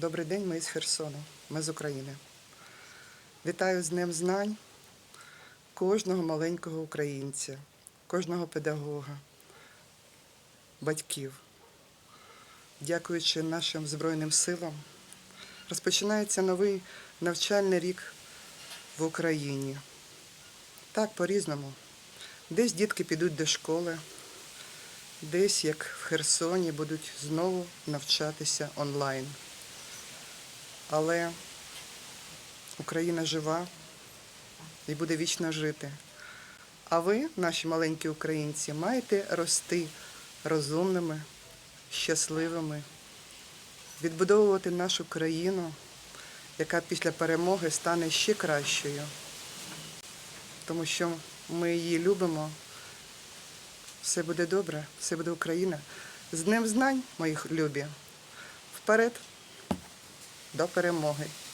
Добрий день, ми з Херсону, ми з України. Вітаю з Днем знань кожного маленького українця, кожного педагога, батьків. Дякуючи нашим Збройним силам, розпочинається новий навчальний рік в Україні. Так, по-різному. Десь дітки підуть до школи, десь, як в Херсоні, будуть знову навчатися онлайн. Але Україна жива і буде вічно жити. А ви, наші маленькі українці, маєте рости розумними, щасливими, відбудовувати нашу країну, яка після перемоги стане ще кращою. Тому що ми її любимо. Все буде добре, все буде Україна. З Днем знань, моїх любі. Вперед! До перемоги!